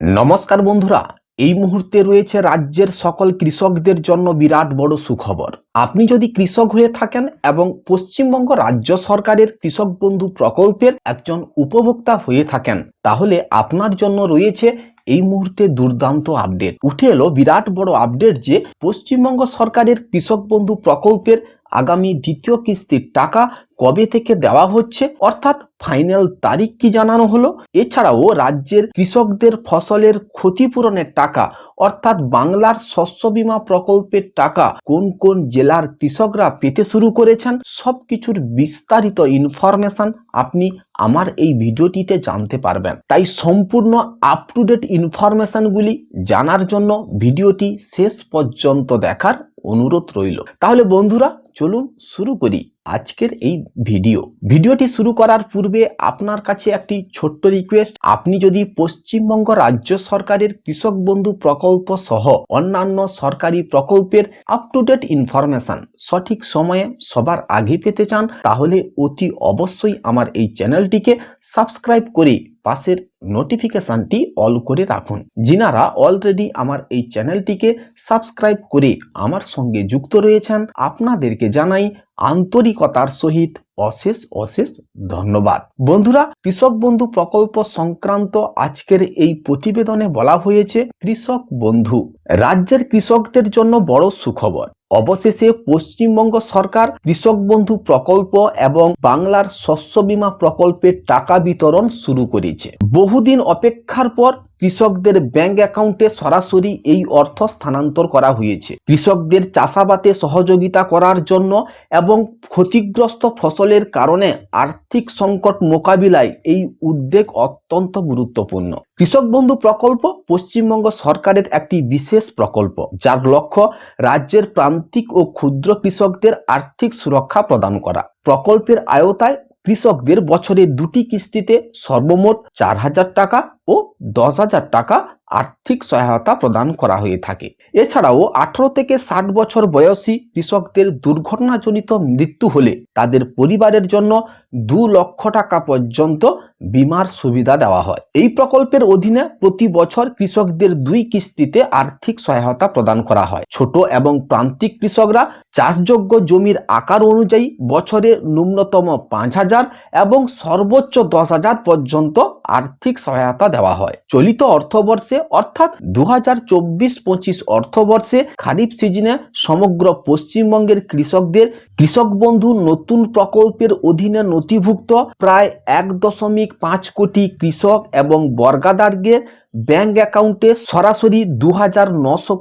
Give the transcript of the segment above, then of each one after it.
নমস্কার বন্ধুরা, এই মুহূর্তে রয়েছে রাজ্যের সকল কৃষকদের জন্য বিরাট বড় সুখবর। আপনি যদি কৃষক হয়ে থাকেন এবং পশ্চিমবঙ্গ রাজ্য সরকারের কৃষক বন্ধু প্রকল্পের একজন উপভোক্তা হয়ে থাকেন, তাহলে আপনার জন্য রয়েছে এই মুহূর্তে দুর্দান্ত আপডেট। উঠে এলো বিরাট বড় আপডেট যে পশ্চিমবঙ্গ সরকারের কৃষক বন্ধু প্রকল্পের আগামী দ্বিতীয় কিস্তির টাকা কবে থেকে দেওয়া হচ্ছে? অর্থাৎ ফাইনাল তারিখ কি জানানো হলো? এছাড়াও রাজ্যের কৃষকদের ফসলের ক্ষতিপূরণের টাকা অর্থাৎ বাংলার শস্য বীমা প্রকল্পের টাকা কোন কোন জেলার কৃষকরা পেতে শুরু করেছেন সব কিছুর বিস্তারিত ইনফরমেশন আপনি আমার এই ভিডিওটিতে জানতে পারবেন। তাই সম্পূর্ণ আপ টু ডেট ইনফরমেশনগুলি জানার জন্য ভিডিওটি শেষ পর্যন্ত দেখার অনুরোধ রইল। তাহলে বন্ধুরা, চলুন শুরু করি আজকের এই ভিডিও। ভিডিওটি শুরু করার পূর্বে আপনার কাছে একটি ছোট্ট রিকোয়েস্ট আপনি যদি পশ্চিমবঙ্গ রাজ্য সরকারের কৃষক বন্ধু প্রকল্প সহ অন্যান্য সরকারি প্রকল্পের আপ টু ডেট ইনফরমেশন সঠিক সময়ে সবার আগে পেতে চান, তাহলে অতি অবশ্যই আমার এই চ্যানেলটিকে সাবস্ক্রাইব করে পাশের নোটিফিকেশনটি অল করে রাখুন। যিনারা অলরেডি আমার এই চ্যানেলটিকে সাবস্ক্রাইব করে আমার সঙ্গে যুক্ত রয়েছেন, আপনাদেরকে জানাই আন্তরিকতার সহিত অশেষ অশেষ ধন্যবাদ। বন্ধুরা, কৃষক বন্ধু প্রকল্প সংক্রান্ত আজকের এই প্রতিবেদনে বলা হয়েছে, কৃষক বন্ধু, রাজ্যের কৃষকদের জন্য বড় সুখবর। অবশেষে পশ্চিমবঙ্গ সরকার কৃষক বন্ধু প্রকল্প এবং বাংলার শস্য বীমা প্রকল্পের টাকা বিতরণ শুরু করেছে। বহুদিন অপেক্ষার পর কৃষকদের ব্যাংক অ্যাকাউন্টে সরাসরি এই অর্থ স্থানান্তর করা হয়েছে। কৃষকদের চাষাবাদে সহযোগিতা করার জন্য এবং ক্ষতিগ্রস্ত ফসলের কারণে আর্থিক সংকট মোকাবিলায় এই উদ্যোগ অত্যন্ত গুরুত্বপূর্ণ। কৃষক বন্ধু প্রকল্প পশ্চিমবঙ্গ সরকারের একটি বিশেষ প্রকল্প, যার লক্ষ্য রাজ্যের প্রান্তিক ও ক্ষুদ্র কৃষকদের আর্থিক সুরক্ষা প্রদান করা। প্রকল্পের আয়তায় কৃষকদের বছরে দুটি কিস্তিতে সর্বমোট চার হাজার টাকা ও দশ হাজার টাকা আর্থিক সহায়তা প্রদান করা হয়ে থাকে। এছাড়াও আঠারো থেকে ষাট বছর বয়সী কৃষকদের দুর্ঘটনাজনিত মৃত্যু হলে তাদের পরিবারের জন্য দু লক্ষ টাকা পর্যন্ত বিমার সুবিধা দেওয়া হয়। এই প্রকল্পের অধীনে প্রতি বছর কৃষকদের দুই কিস্তিতে আর্থিক সহায়তা প্রদান করা হয়। ছোট এবং প্রান্তিক কৃষকরা চাষযোগ্য জমির আকার অনুযায়ী বছরে ন্যূনতম পাঁচ হাজার এবং সর্বোচ্চ দশ হাজার পর্যন্ত আর্থিক সহায়তা দেওয়া হয়। চলিত অর্থবর্ষে অর্থাৎ দু হাজার চব্বিশ পঁচিশ অর্থবর্ষে খারিফ সিজনে সমগ্র পশ্চিমবঙ্গের কৃষকদের কৃষক বন্ধু নতুন প্রকল্পের অধীনে নথিভুক্ত প্রায় এক দশমিক পাঁচ কোটি কৃষক এবং বর্গাদারকে ব্যাংক অ্যাকাউন্টে সরাসরি দু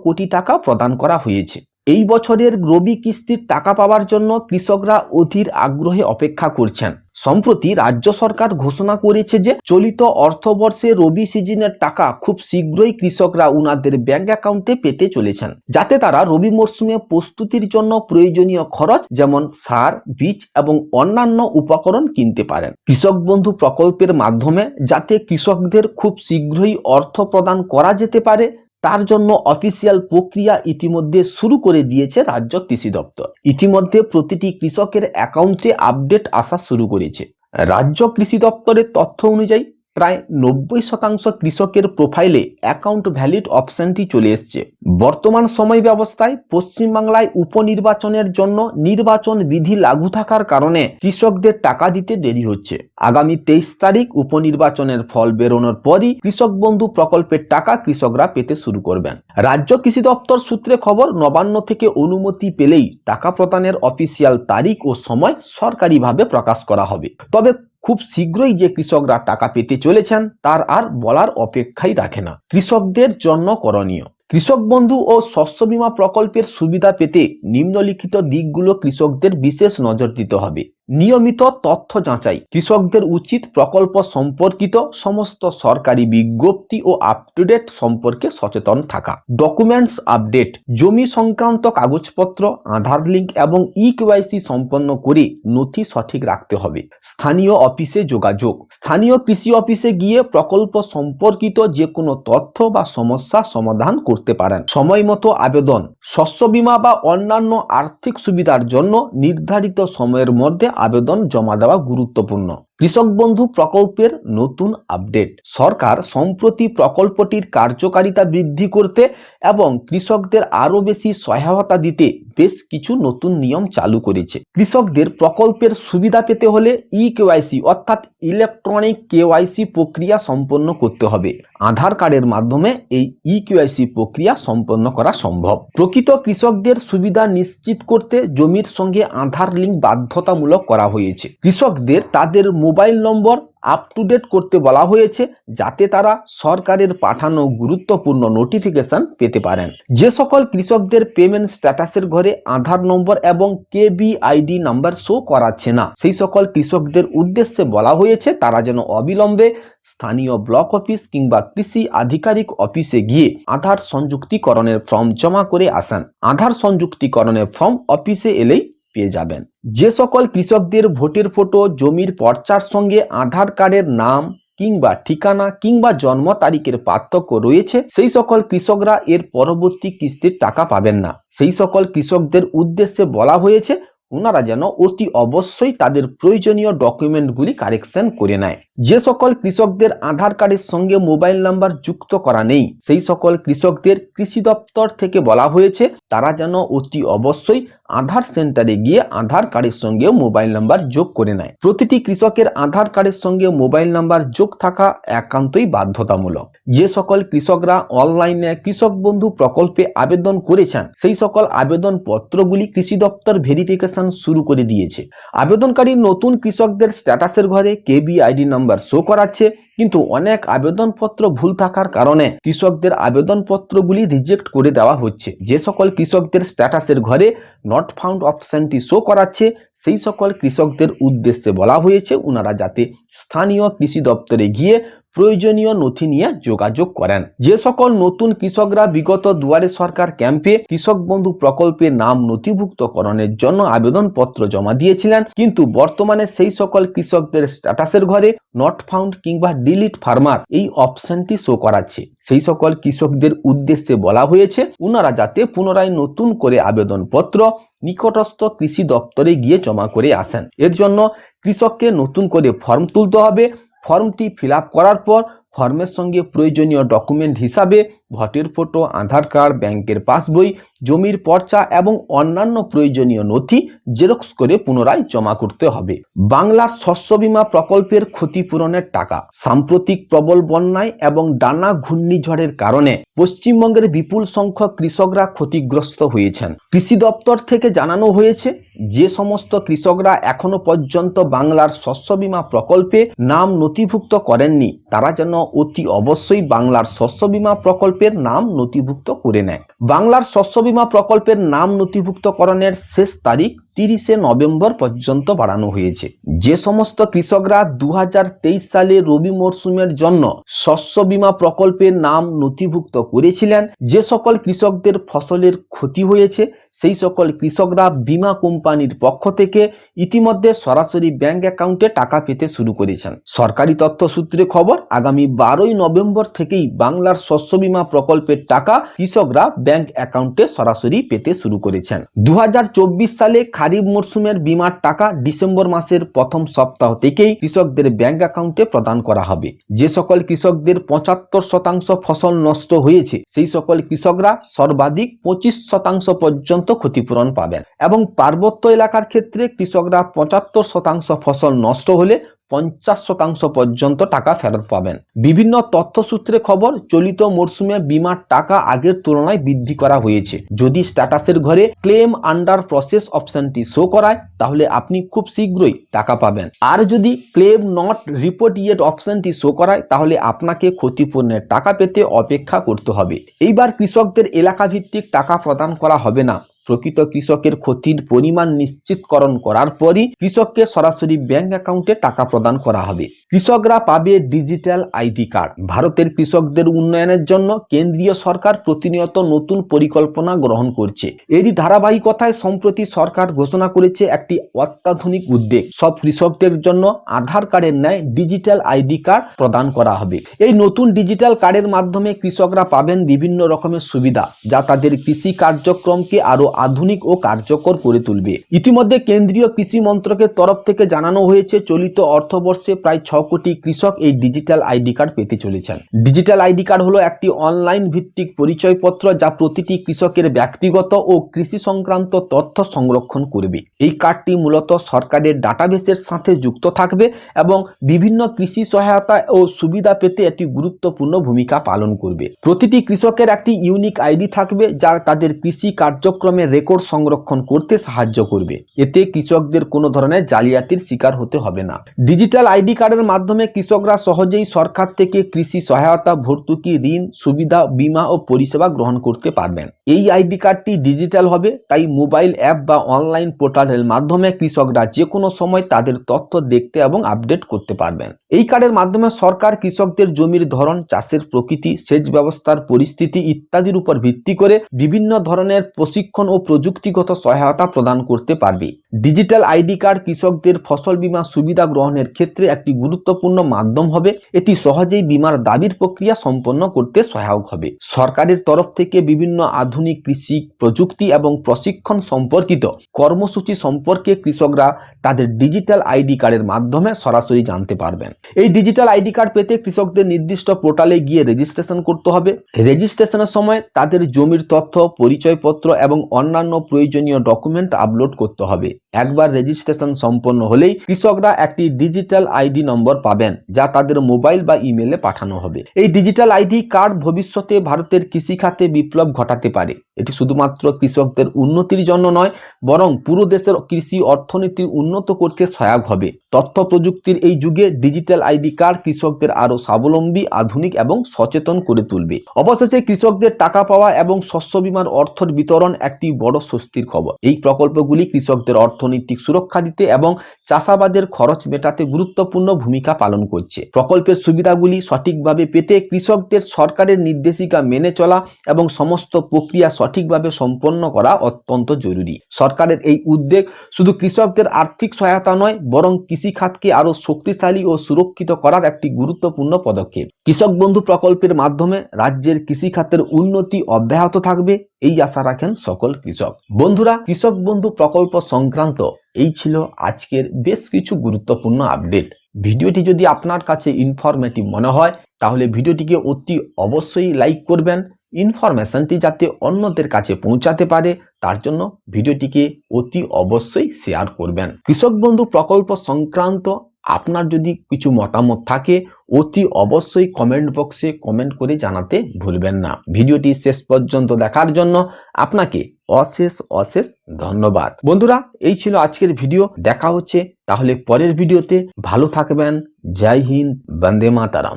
কোটি টাকা প্রদান করা হয়েছে। এই বছরের রবি কিস্তির টাকা পাওয়ার জন্য কৃষকরা অধীর আগ্রহে অপেক্ষা করছেন। সম্প্রতি রাজ্য সরকার ঘোষণা করেছে যে, চলিত অর্থবর্ষে রবি সিজনের টাকা খুব শীঘ্রই কৃষকরা উনাদের ব্যাংক অ্যাকাউন্টে পেতে চলেছেন। যাতে তারা রবি মরশুমে প্রস্তুতির জন্য প্রয়োজনীয় খরচ যেমন সার, বীজ এবং অন্যান্য উপকরণ কিনতে পারেন। কৃষক বন্ধু প্রকল্পের মাধ্যমে যাতে কৃষকদের খুব শীঘ্রই অর্থ প্রদান করা যেতে পারে তার জন্য অফিসিয়াল প্রক্রিয়া ইতিমধ্যে শুরু করে দিয়েছে রাজ্য কৃষি দপ্তর। ইতিমধ্যে প্রতিটি কৃষকের অ্যাকাউন্টে আপডেট আসা শুরু করেছে। রাজ্য কৃষি দপ্তরের তথ্য অনুযায়ী প্রায় নব্বই শতাংশ কৃষকের প্রোফাইলে অ্যাকাউন্ট ভ্যালিড অপশনটি চলে এসছে। বর্তমান সময় ব্যবস্থায় পশ্চিমবাংলায় উপনির্বাচনের জন্য নির্বাচন বিধি লাগু থাকার কারণে কৃষকদের টাকা দিতে দেরি হচ্ছে। আগামী তেইশ তারিখ উপনির্বাচনের ফল বেরোনোর পরই কৃষক বন্ধু প্রকল্পের টাকা কৃষকরা পেতে শুরু করবেন। রাজ্য কৃষি দপ্তর সূত্রে খবর, নবান্ন থেকে অনুমতি পেলেই টাকা প্রদানের অফিসিয়াল তারিখ ও সময় সরকারিভাবে প্রকাশ করা হবে। তবে খুব শীঘ্রই যে কৃষকরা টাকা পেতে চলেছেন, তার আর বলার অপেক্ষাই রাখে না। কৃষকদের জন্য করণীয়। কৃষক বন্ধু ও শস্য বীমা প্রকল্পের সুবিধা পেতে নিম্নলিখিত দিকগুলো কৃষকদের বিশেষ নজর দিতে হবে। নিয়মিত তথ্য যাচাই। কৃষকদের উচিত প্রকল্প সম্পর্কিত সমস্ত সরকারি বিজ্ঞপ্তি ও আপ টু ডেট সম্পর্কে সচেতন থাকা। ডকুমেন্টস আপডেট জমি সংক্রান্ত কাগজপত্র, আধার লিঙ্ক এবং ই কেওয়াইসি সম্পন্ন করে নথি সঠিক রাখতে হবে। স্থানীয় অফিসে যোগাযোগ। স্থানীয় কৃষি অফিসে গিয়ে প্রকল্প সম্পর্কিত যে কোনো তথ্য বা সমস্যা সমাধান করতে পারেন। সময় মতো আবেদন। শস্য বীমা বা অন্যান্য আর্থিক সুবিধার জন্য নির্ধারিত সময়ের মধ্যে আবেদন জমা দেওয়া গুরুত্বপূর্ণ। কৃষক বন্ধু প্রকল্পের নতুন আপডেট। সরকার সম্প্রতি প্রকল্পটির কার্যকারিতা বৃদ্ধি করতে এবং কৃষকদের আরও বেশি সহায়তা দিতে বেশ কিছু নতুন নিয়ম চালু করেছে। কৃষকদের প্রকল্পের সুবিধা পেতে হলে ই কেওয়াইসি অর্থাৎ ইলেকট্রনিক কেওয়াইসি প্রক্রিয়া সম্পন্ন করতে হবে। আধার কার্ডের মাধ্যমে এই ই কেওয়াইসি প্রক্রিয়া সম্পন্ন করা সম্ভব। প্রকৃত কৃষকদের সুবিধা নিশ্চিত করতে জমির সঙ্গে আধার লিঙ্ক বাধ্যতামূলক করা হয়েছে। কৃষকদের তাদের mobile number up to date করতে বলা হয়েছে যাতে তারা সরকারের পাঠানো গুরুত্বপূর্ণ নোটিফিকেশন পেতে পারেন। যে সকল কৃষকদের পেমেন্ট স্ট্যাটাসের ঘরে আধার নম্বর এবং কেবিআইডি নাম্বার শো করাচ্ছে না, সেই সকল কৃষকদের উদ্দেশ্যে বলা হয়েছে তারা যেন অবিলম্বে স্থানীয় ব্লক অফিস কিংবা কৃষি আধিকারিক অফিসে গিয়ে আধার সংযুক্তিকরণের ফর্ম জমা করে আসেন। আধার সংযুক্তিকরণের ফর্ম অফিসে এলেই পেয়ে যাবেন। যে সকল কৃষকদের ভোটের ফটো, জমির পর্চার সঙ্গে আধার কার্ডের নাম কিংবা ঠিকানা কিংবা জন্ম তারিখের পার্থক্য রয়েছে, সেই সকল কৃষকরা এর পরবর্তী কিস্তির টাকা পাবেন না। সেই সকল কৃষকদের উদ্দেশ্যে বলা হয়েছে, ওনারা যেন অতি অবশ্যই তাদের প্রয়োজনীয় ডকুমেন্টগুলি কারেকশন করে নেয়। যে সকল কৃষকদের আধার কার্ডের সঙ্গে মোবাইল নাম্বার যুক্ত করা নেই, সেই সকল কৃষকদের কৃষি দপ্তর থেকে বলা হয়েছে, তারা যেন অতি অবশ্যই আধার সেন্টারে গিয়ে আধার কার্ডের সঙ্গে মোবাইল নাম্বার যোগ করে নেয়। প্রতিটি কৃষকের আধার কার্ডের সঙ্গে মোবাইল নাম্বার যোগ থাকা একান্তই বাধ্যতামূলক। যে সকল কৃষকরা অনলাইনে কৃষক বন্ধু প্রকল্পে আবেদন করেছেন, সেই সকল আবেদন পত্রগুলি কৃষি দপ্তর ভেরিফিকেশন শুরু করে দিয়েছে। আবেদনকারী নতুন কৃষকদের স্ট্যাটাসের ঘরে কেবি আইডি নাম্বার শো করাচ্ছে, কিন্তু অনেক আবেদনপত্র ভুল থাকার কারণে কৃষকদের আবেদনপত্রগুলি রিজেক্ট করে দেওয়া হচ্ছে। যে সকল কৃষকদের স্ট্যাটাসের ঘরে নট ফাউন্ড অপশনটি শো করাচ্ছে, সেই সকল কৃষকদের উদ্দেশ্যে বলা হয়েছে ওনারা যাতে স্থানীয় কৃষি দপ্তরে গিয়ে প্রয়োজনীয় নথি নিয়ে যোগাযোগ করেন। যে সকল নতুন কৃষকরা বিগত দুয়ারে সরকার ক্যাম্পে কৃষক বন্ধু প্রকল্পে নাম নথিভুক্তকরণের জন্য আবেদনপত্র জমা দিয়েছিলেন, কিন্তু বর্তমানে সেই সকল কৃষকদের স্ট্যাটাসের ঘরে নট ফাউন্ড কিংবা ডিলিট ফার্মার এই অপশনটি শো করাচ্ছে। সেই সকল কৃষকদের উদ্দেশ্যে বলা হয়েছে ওনারা যাতে পুনরায় নতুন করে আবেদনপত্র নিকটস্থ কৃষি দপ্তরে গিয়ে জমা করে আসেন। এর জন্য কৃষককে নতুন করে ফর্ম তুলতে হবে ফর্মটি ফিল করার পর ফর্মের সঙ্গে প্রয়োজনীয় ডকুমেন্ট হিসাবে ভোটের ফটো আধার কার্ড ব্যাংকের পাসবই জমির পর্চা এবং অন্যান্য প্রয়োজনীয় নথি জেরক্স করে পুনরায় জমা করতে হবে। বাংলার শস্য বিমা প্রকল্পের ক্ষতিপূরণের টাকা সাম্প্রতিক প্রবল বন্যায় এবং ডানা ঘূর্ণিঝড়ের কারণে পশ্চিমবঙ্গের বিপুল সংখ্যক কৃষকরা ক্ষতিগ্রস্ত হয়েছেন। কৃষি দপ্তর থেকে জানানো হয়েছে, যে সমস্ত কৃষকরা এখনও পর্যন্ত বাংলার শস্য বীমা প্রকল্পে নাম নথিভুক্ত করেননি, তারা যেন অতি অবশ্যই বাংলার শস্য বীমা প্রকল্পের নাম নথিভুক্ত করে নেয়। বাংলার শস্য বীমা প্রকল্পের নাম নথিভুক্তকরণের শেষ তারিখ তিরিশে নভেম্বর পর্যন্ত বাড়ানো হয়েছে। যে সমস্ত কৃষকরা দু হাজার তেইশ সালে রবি মরশুমের জন্য শস্য বীমা প্রকল্পের নাম নথিভুক্ত করেছিলেন, যে সকল কৃষকদের ফসলের ক্ষতি হয়েছে, সেই সকল কৃষকরা বীমা কোম্পানির পক্ষ থেকে ইতিমধ্যে সরাসরি ব্যাংক অ্যাকাউন্টে টাকা পেতে শুরু করেছেন। সরকারি তথ্য সূত্রে খবর, আগামী বারোই নভেম্বর থেকেই বাংলার শস্য বীমা প্রকল্পের টাকা কৃষকরা ব্যাংক অ্যাকাউন্টে সরাসরি পেতে শুরু করেছেন। দু হাজার চব্বিশ সালে খারিফ মরসুমের বিমার টাকা ডিসেম্বর মাসের প্রথম সপ্তাহ থেকেই কৃষকদের ব্যাংক অ্যাকাউন্টে প্রদান করা হবে। যে সকল কৃষকদের পঁচাত্তর শতাংশ ফসল নষ্ট হয়েছে, সেই সকল কৃষকরা সর্বাধিক পঁচিশ শতাংশ পর্যন্ত ক্ষতিপূরণ পাবেন। এবং পার্বত্য এলাকার ক্ষেত্রে কৃষকরা পঁচাত্তর শতাংশ ফসল নষ্ট হলে পঞ্চাশ শতাংশ পর্যন্ত টাকা ফেরত পাবেন। বিভিন্ন তথ্যসূত্রে খবর, চলিত মরশুমে বিমার টাকা আগের তুলনায় বৃদ্ধি করা হয়েছে। যদি স্ট্যাটাসের ঘরে ক্লেম আন্ডার প্রসেস অপশনটি শো করায়, তাহলে আপনি খুব শীঘ্রই টাকা পাবেন। আর যদি ক্লেম নট রিপোর্ট ইয়েট অপশনটি শো করায়, তাহলে আপনাকে ক্ষতিপূরণের টাকা পেতে অপেক্ষা করতে হবে। এইবার কৃষকদের এলাকা ভিত্তিক টাকা প্রদান করা হবে না। প্রকৃত কৃষকের ক্ষতির পরিমাণ নিশ্চিতকরণ করার পরই কৃষককে সরাসরি ব্যাংক অ্যাকাউন্টে টাকা প্রদান করা হবে। কৃষকরা পাবে ডিজিটাল আইডি কার্ড ভারতের কৃষকদের উন্নয়নের জন্য কেন্দ্রীয় সরকার প্রতিনিয়ত নতুন পরিকল্পনা গ্রহণ করছে। এরই ধারাবাহিকতায় সম্প্রতি সরকার ঘোষণা করেছে একটি অত্যাধুনিক উদ্যোগ। সব কৃষকদের জন্য আধার কার্ডের ন্যায় ডিজিটাল আইডি কার্ড প্রদান করা হবে। এই নতুন ডিজিটাল কার্ডের মাধ্যমে কৃষকরা পাবেন বিভিন্ন রকমের সুবিধা, যা তাদের কৃষি কার্যক্রমকে আরও আধুনিক ও কার্যকর করে তুলবে। ইতিমধ্যে কেন্দ্রীয় কৃষি মন্ত্রকের তরফ থেকে জানানো হয়েছে, চলিত অর্থবর্ষে প্রায় ছ কোটি কৃষক এই ডিজিটাল আইডি কার্ড পেতে চলেছেন। ডিজিটাল আইডি কার্ড হলো একটি অনলাইন ভিত্তিক পরিচয়পত্র যা প্রতিটি কৃষকের ব্যক্তিগত ও কৃষি সংক্রান্ত তথ্য সংরক্ষণ করবে। এই কার্ডটি মূলত সরকারের ডাটাবেসের সাথে যুক্ত থাকবে এবং বিভিন্ন কৃষি সহায়তা ও সুবিধা পেতে একটি গুরুত্বপূর্ণ ভূমিকা পালন করবে। প্রতিটি কৃষকের একটি ইউনিক আইডি থাকবে যা তাদের কৃষি কার্যক্রমের রেকর্ড সংরক্ষণ করতে সাহায্য করবে। এতে কৃষকদের কোনো ধরনের জালিয়াতির শিকার হতে হবে না। ডিজিটাল আইডি কার্ডের মাধ্যমে কৃষকরা সহজেই সরকার থেকে কৃষি সহায়তা, ভর্তুকি, ঋণ, সুবিধা, বিমা ও পরিষেবা গ্রহণ করতে পারবেন। এই আইডি কার্ডটি ডিজিটাল হবে, তাই মোবাইল অ্যাপ বা অনলাইন পোর্টালের মাধ্যমে কৃষকরা যে কোনো সময় তাদের তথ্য দেখতে এবং আপডেট করতে পারবেন। এই কার্ডের মাধ্যমে সরকার কৃষকদের জমির ধরন, চাষের প্রকৃতি, সেচ ব্যবস্থার পরিস্থিতি ইত্যাদির উপর ভিত্তি করে বিভিন্ন ধরনের প্রশিক্ষণ ও প্রযুক্তিগত সহায়তা প্রদান করতে পারবে। ডিজিটাল আইডি কার্ড কৃষকদের ফসল বীমা সুবিধা গ্রহণের ক্ষেত্রে একটি গুরুত্বপূর্ণ মাধ্যম হবে। এটি সহজেই বীমার দাবির প্রক্রিয়া সম্পন্ন করতে সহায়ক হবে। সরকারের তরফ থেকে বিভিন্ন আধুনিক কৃষি প্রযুক্তি এবং প্রশিক্ষণ সম্পর্কিত কর্মসূচি সম্পর্কে কৃষকরা তাদের ডিজিটাল আইডি কার্ডের মাধ্যমে সরাসরি জানতে পারবেন। এই ডিজিটাল আইডি কার্ড পেতে কৃষকদের নির্দিষ্ট পোর্টালে গিয়ে রেজিস্ট্রেশন করতে হবে। রেজিস্ট্রেশনের সময় তাদের জমির তথ্য, পরিচয়পত্র এবং অন্যান্য প্রয়োজনীয় ডকুমেন্ট আপলোড করতে হবে। একবার রেজিস্ট্রেশন সম্পন্ন হলেই কৃষকরা একটি ডিজিটাল আইডি নম্বর পাবেন, যা তাদের মোবাইল বা ইমেলে পাঠানো হবে। এই ডিজিটাল আইডি কার্ড ভবিষ্যতে ভারতের কৃষিখাতে বিপ্লব ঘটাতে পারে। এটি শুধুমাত্র কৃষকদের উন্নতির জন্য নয়, বরং পুরো দেশের কৃষি অর্থনীতির উন্নত করতে সহায়ক হবে। তথ্য প্রযুক্তির এই যুগে ডিজিটাল আইডি কার্ড কৃষকদের আরও স্বাবলম্বী, আধুনিক এবং সচেতন করে তুলবে। অবশেষে কৃষকদের টাকা পাওয়া এবং শস্য বীমার অর্থের বিতরণ একটি বড় স্বস্তির খবর। এই প্রকল্পগুলি কৃষকদের অর্থনৈতিক সুরক্ষা দিতে এবং চাষাবাদের খরচ মেটাতে গুরুত্বপূর্ণ ভূমিকা পালন করছে। প্রকল্পের সুবিধাগুলি সঠিকভাবে পেতে কৃষকদের সরকারের নির্দেশিকা মেনে চলা এবং সমস্ত প্রক্রিয়া সঠিকভাবে সম্পন্ন করা অত্যন্ত জরুরি। সরকারের এই উদ্যোগ শুধু কৃষকদের আর্থিক সহায়তা নয়, বরং কৃষি খাতকে আরও শক্তিশালী ও সুরক্ষিত করার একটি গুরুত্বপূর্ণ পদক্ষেপ। কৃষক বন্ধু প্রকল্পের মাধ্যমে রাজ্যের কৃষি খাতের উন্নতি অব্যাহত থাকবে, এই আশা রাখেন সকল কৃষক। বন্ধুরা, কৃষক বন্ধু প্রকল্প সংক্রান্ত এই ছিল আজকের বেশ কিছু গুরুত্বপূর্ণ আপডেট। ভিডিওটি যদি আপনার কাছে ইনফরমেটিভ মনে হয়, তাহলে ভিডিওটিকে অতি অবশ্যই লাইক করবেন ইনফরমেশনটি যাতে অন্যদের কাছে পৌঁছাতে পারে, তার জন্য ভিডিওটিকে অতি অবশ্যই শেয়ার করবেন। কৃষক বন্ধু প্রকল্প সংক্রান্ত আপনার যদি কিছু মতামত থাকে, অতি অবশ্যই কমেন্ট বক্সে কমেন্ট করে জানাতে ভুলবেন না। ভিডিওটি শেষ পর্যন্ত দেখার জন্য আপনাকে অশেষ অশেষ ধন্যবাদ। বন্ধুরা, এই ছিল আজকের ভিডিও। দেখা হচ্ছে তাহলে পরের ভিডিওতে। ভালো থাকবেন। জয় হিন্দ, বন্দে মাতারাম।